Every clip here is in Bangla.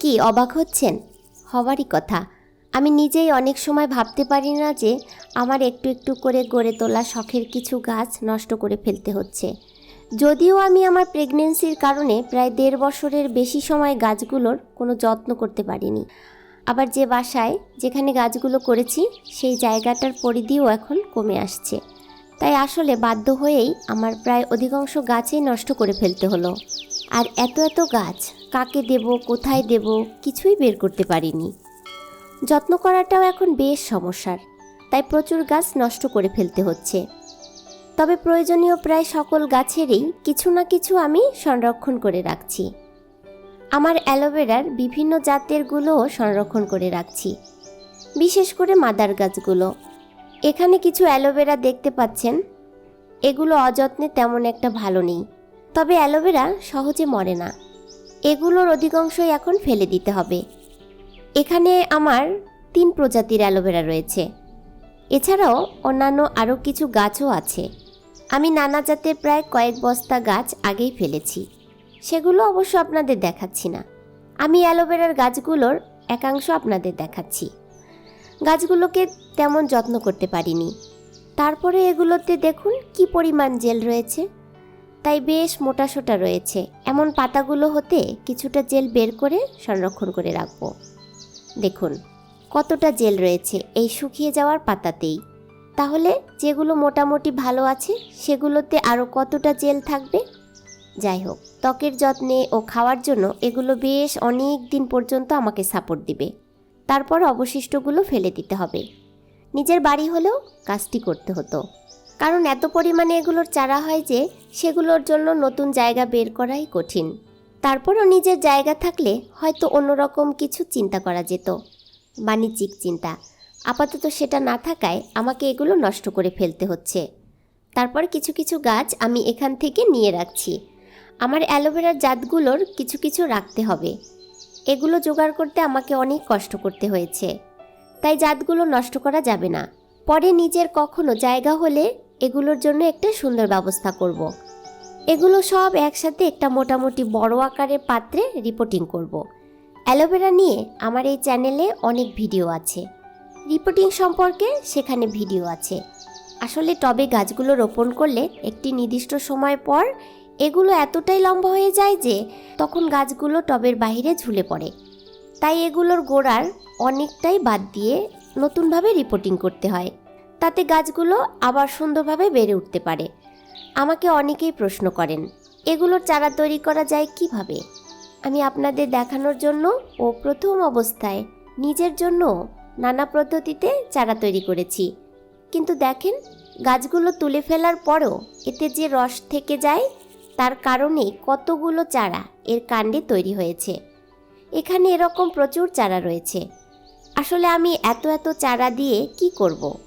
কি অবাক হচ্ছেন? হওয়ারই কথা। আমি নিজেই অনেক সময় ভাবতে পারি না যে আমার একটু একটু করে গড়ে তোলা শখের কিছু গাছ নষ্ট করে ফেলতে হচ্ছে। যদিও আমি আমার প্রেগনেন্সির কারণে প্রায় দেড় বছরের বেশি সময় গাছগুলোর কোনো যত্ন করতে পারিনি। আবার যে বাসায় যেখানে গাছগুলো করেছি, সেই জায়গাটার পরিধিও এখন কমে আসছে। তাই আসলে বাধ্য হয়েই আমার প্রায় অধিকাংশ গাছই নষ্ট করে ফেলতে হলো। আর এত এত গাছ, কাকে দেব, কোথায় দেব, কিছুই বের করতে পারিনি। যত্ন করাটাও এখন বেশ সমস্যার, তাই প্রচুর গাছ নষ্ট করে ফেলতে হচ্ছে। তবে প্রয়োজনীয় প্রায় সকল গাছেরই কিছু না কিছু আমি সংরক্ষণ করে রাখছি। আমার অ্যালোভেরার বিভিন্ন জাতেরগুলোও সংরক্ষণ করে রাখছি। বিশেষ করে মাদার গাছগুলো। এখানে কিছু অ্যালোভেরা দেখতে পাচ্ছেন। এগুলো অযত্নে তেমন একটা ভালো নেই। তবে অ্যালোভেরা সহজে মরে না। এগুলোর অধিকাংশই এখন ফেলে দিতে হবে। এখানে আমার তিন প্রজাতির অ্যালোভেরা রয়েছে। এছাড়াও অন্যান্য আরও কিছু গাছও আছে। আমি নানা জাতের প্রায় কয়েক বস্তা গাছ আগেই ফেলেছি। সেগুলো অবশ্য আপনাদের দেখাচ্ছি না। আমি অ্যালোভেরার গাছগুলোর একাংশ আপনাদের দেখাচ্ছি। গাছগুলোকে তেমন যত্ন করতে পারিনি। তারপরে এগুলোতে দেখুন কি পরিমাণ জেল রয়েছে। তাই বেশ মোটাসোটা রয়েছে। এমন পাতাগুলো হতে কিছুটা জেল বের করে সংরক্ষণ করে রাখব। দেখুন, কতটা জেল রয়েছে এই শুকিয়ে যাওয়ার পাতাতেই। তাহলে যেগুলো মোটামুটি ভালো আছে, সেগুলোতে আরও কতটা জেল থাকবে? যাই হোক, ত্বকের যত্নে ও খাওয়ার জন্য এগুলো বেশ অনেক দিন পর্যন্ত আমাকে সাপোর্ট দিবে। তারপর অবশিষ্টগুলো ফেলে দিতে হবে। নিজের বাড়ি হলেও কাজটি করতে হতো। কারণ এত পরিমাণে এগুলোর চারা হয় যে, সেগুলোর জন্য নতুন জায়গা বের করাই কঠিন। তারপরও নিজের জায়গা থাকলে হয়তো অন্যরকম কিছু চিন্তা করা যেত। বাণিজ্যিক চিন্তা। আপাতত সেটা না থাকায় আমাকে এগুলো নষ্ট করে ফেলতে হচ্ছে। তারপর কিছু কিছু গাছ আমি এখান থেকে নিয়ে রাখছি। আমার অ্যালোভেরার জাতগুলোর কিছু কিছু রাখতে হবে। এগুলো জোগাড় করতে আমাকে অনেক কষ্ট করতে হয়েছে তাই জাতগুলো নষ্ট করা যাবে না পরে নিজের কখনো জায়গা হলে এগুলোর জন্য একটা সুন্দর ব্যবস্থা করব। এগুলো সব একসাথে একটা মোটামুটি বড় আকারের পাত্রে রিপোর্টিং করব। অ্যালোভেরা নিয়ে আমার এই চ্যানেলে অনেক ভিডিও আছে রিপোর্টিং সম্পর্কে সেখানে ভিডিও আছে আসলে টবে গাছগুলো রোপণ করলে একটি নির্দিষ্ট সময় পর এগুলো এতটাই লম্বা হয়ে যায় যে তখন গাছগুলো টবের বাইরে ঝুলে পড়ে। তাই এগুলোর গোড়ার অনেকটাই বাদ দিয়ে নতুনভাবে রিপোর্টিং করতে হয়। তাতে গাছগুলো আবার সুন্দরভাবে বেড়ে উঠতে পারে। আমাকে অনেকেই প্রশ্ন করেন, এগুলোর চারা তৈরি করা যায় কীভাবে? আমি আপনাদের দেখানোর জন্য ও প্রথম অবস্থায় নিজের জন্য নানা পদ্ধতিতে চারা তৈরি করেছি। কিন্তু দেখেন, গাছগুলো তুলে ফেলার পরও এতে যে রস থেকে যায় তার কারণে কতগুলো চারা এর কাণ্ডে তৈরি হয়েছে। এখানে এরকম প্রচুর চারা রয়েছে। আসলে আমি এত এত চারা দিয়ে কি করব।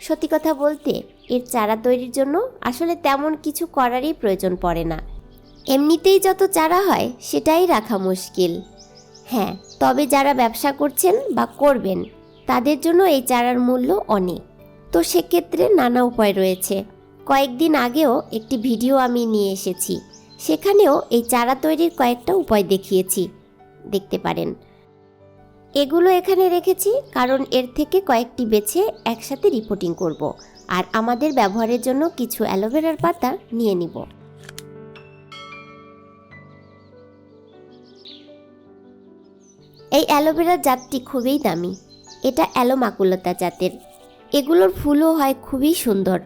সত্যি কথা বলতে, এর চারা তৈরির জন্য আসলে তেমন কিছু করারই প্রয়োজন পড়ে না। এমনিতেই যত চারা হয়, সেটাই রাখা মুশকিল। হ্যাঁ তবে যারা ব্যবসা করছেন বা করবেন, তাদের জন্য এই চারার মূল্য অনেক। তো সেক্ষেত্রে নানা উপায় রয়েছে। কয়েকদিন আগেও একটি ভিডিও আমি নিয়ে এসেছি। সেখানেও এই চারা তৈরির কয়েকটা উপায় দেখিয়েছি। দেখতে পারেন। এগুলো এখানে রেখেছি কারণ এর থেকে কয়েকটি বেছে একসাথে রিপোর্টিং করব আর আমাদের ব্যবহারের জন্য কিছু অ্যালোভেরার পাতা নিয়ে নিব। এই অ্যালোভেরার জাতটি খুবই দামি। এটা অ্যালোমাকুলতা জাতের। এগুলোর ফুলও হয় খুবই সুন্দর।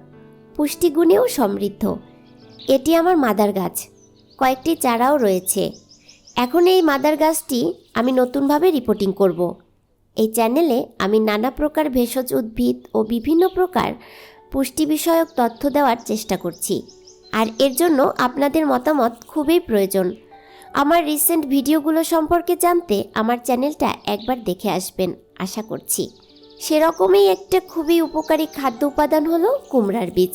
পুষ্টিগুণেও সমৃদ্ধ। এটি আমার মাদার গাছ। কয়েকটি চারাও রয়েছে। এখন এই মাদার গাছটি আমি নতুনভাবে রিপোর্টিং করব। এই চ্যানেলে আমি নানা প্রকার ভেষজ উদ্ভিদ ও বিভিন্ন প্রকার পুষ্টি বিষয়ক তথ্য দেওয়ার চেষ্টা করছি। আর এর জন্য আপনাদের মতামত খুবই প্রয়োজন। আমার রিসেন্ট ভিডিওগুলো সম্পর্কে জানতে আমার চ্যানেলটা একবার দেখে আসবেন, আশা করছি। সেরকমই একটা খুবই উপকারী খাদ্য উপাদান হলো কুমড়ার বীজ।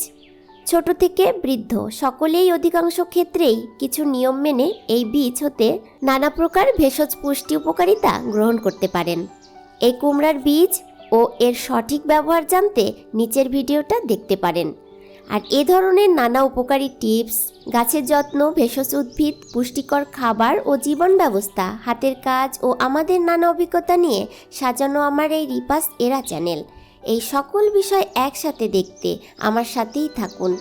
ছোট থেকে বৃদ্ধ, সকলেই অধিকাংশ ক্ষেত্রেই কিছু নিয়ম মেনে এই বীজ হতে নানা প্রকার ভেষজ পুষ্টি উপকারিতা গ্রহণ করতে পারেন। এই কুমড়ার বীজ ও এর সঠিক ব্যবহার জানতে নিচের ভিডিওটা দেখতে পারেন। আর এ ধরনের নানা উপকারী টিপস, গাছের যত্ন, ভেষজ উদ্ভিদ, পুষ্টিকর খাবার ও জীবন ব্যবস্থা, হাতের কাজ ও আমাদের নানা অভিজ্ঞতা নিয়ে সাজানো আমার এই রিপাস এরা চ্যানেল। এই সকল বিষয় একসাথে দেখতে আমার সাথেই থাকুন।